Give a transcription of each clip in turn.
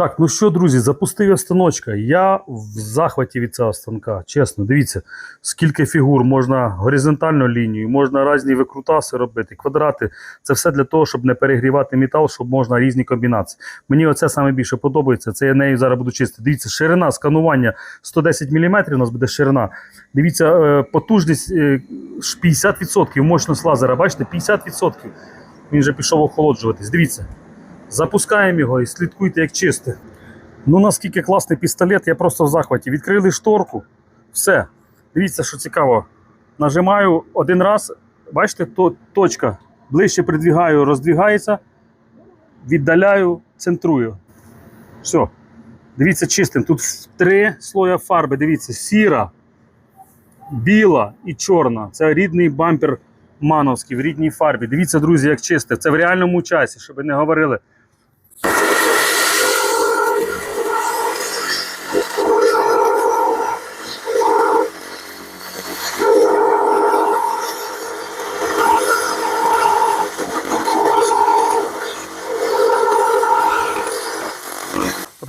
Так, ну що, друзі, запустив я станочка. Я в захваті від цього станка. Чесно, дивіться, скільки фігур можна горизонтальну лінію, можна різні викрутаси робити, квадрати. Це все для того, щоб не перегрівати метал, щоб можна різні комбінації. Мені оце саме більше подобається. Це я нею зараз буду чистити. Дивіться, ширина сканування 110 мм у нас буде ширина. Дивіться, е, потужність е, 50%, мощність лазера. Бачите, 50%. Він вже пішов охолоджуватись. Дивіться. Запускаємо його і слідкуйте, як чисте. Ну наскільки класний пістолет, я просто в захваті. Відкрили шторку, все. Дивіться, що цікаво. Нажимаю один раз, бачите, то, точка. Ближче придвігаю, роздвігається, віддаляю, центрую. Все. Дивіться, чистим. Тут три слоя фарби. Дивіться, сіра, біла і чорна. Це рідний бампер мановський в рідній фарбі. Дивіться, друзі, як чисте. Це в реальному часі, щоб ви не говорили.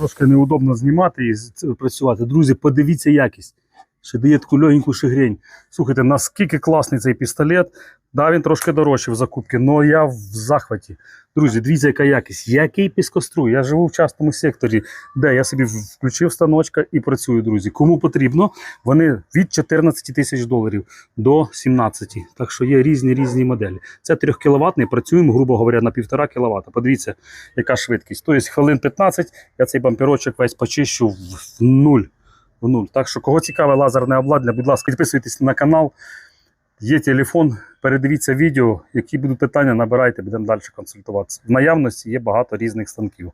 Трошки неудобно знімати і працювати. Друзі, подивіться якість. Ще дає таку легеньку шигрень. Слухайте, наскільки класний цей пістолет. Да, він трошки дорожче в закупці, але я в захваті. Друзі, дивіться, яка якість. Який піскоструй. Я живу в частному секторі, де я собі включив станочка і працюю, друзі. Кому потрібно, вони від 14 тисяч доларів до 17. Так що є різні різні моделі. Це 3 кВт, працюємо, грубо говоря, на 1,5 кВт. Подивіться, яка швидкість. Тобто хвилин 15 я цей бамперочок весь почищу в нуль. В нуль. Так що, кого цікаве лазерне обладнання, будь ласка, підписуйтесь на канал. Є телефон, передивіться відео. Які будуть питання, набирайте, будемо далі консультуватися. В наявності є багато різних станків.